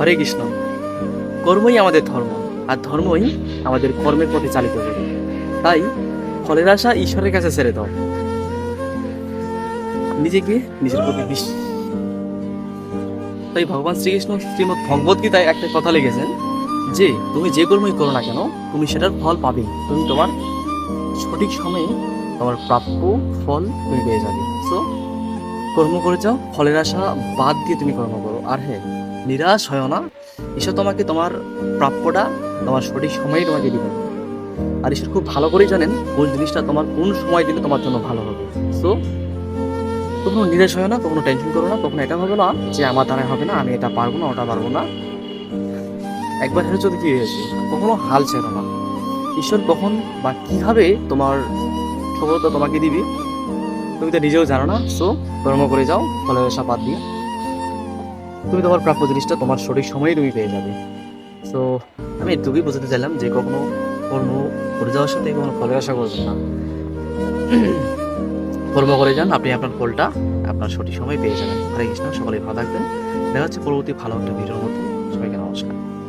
হরে কৃষ্ণ। কর্মই আমাদের ধর্ম, আর ধর্মই আমাদের কর্মের পথে চালিত করে তাই ফলের আশা ঈশ্বরের কাছে ছেড়ে দাও। নিজেকে নিজের প্রতি বিশ্বাস তাই ভগবান শ্রীকৃষ্ণ শ্রীমদ ভগবত গীতায় একটা কথা লিখেছেন যে, তুমি যে কর্মই করো না কেন, তুমি সেটার ফল পাবে। তুমি তোমার সঠিক সময়ে তোমার প্রাপ্য ফল তুমি পেয়ে যাবে। সো কর্ম করে যাও ফলের আশা বাদ দিয়ে তুমি কর্ম করো। আর হ্যাঁ নিরাশ হয় না। ঈশ্বর তোমাকে তোমার প্রাপ্যটা, তোমার সঠিক সময়ে তোমাকে দিবে আর ঈশ্বর খুব ভালো করেই জানেন কোন জিনিসটা তোমার কোন সময় দিলে তোমার জন্য ভালো হবে। সো কখনো নিরাশ হয় না, কখনো টেনশন করো না, কখনো এটা হবে না যে আমার দ্বারা হবে না, আমি এটা পারব না, ওটা পারব না। একবার হেরে যদি কি হয়েছে কখনো হাল ছেড়ো না। ঈশ্বর কখন বা কীভাবে তোমার সফলতা তোমাকে দিবি, তুমি তো নিজেও জানো না। সো কর্ম করে যাও, ফলের আশা বাদ দিয়ে। তুমি তোমার প্রাপ্য জিনিসটা তোমার সঠিক সময়ে তুমি পেয়ে যাবে। তো আমি এটুকুই বুঝতে চাইলাম যে কখনো কর্ম করে যাওয়ার সাথে কখনো ফলের আশা করবেন না। কর্ম করে যান, আপনি আপনার ফলটা আপনার সঠিক সময় পেয়ে যাবেন। হরে কৃষ্ণ সকলেই ভালো থাকবেন। দেখা যাচ্ছে পরবর্তী ভালো একটা ভিডিওর মধ্যে। সবাইকে নমস্কার।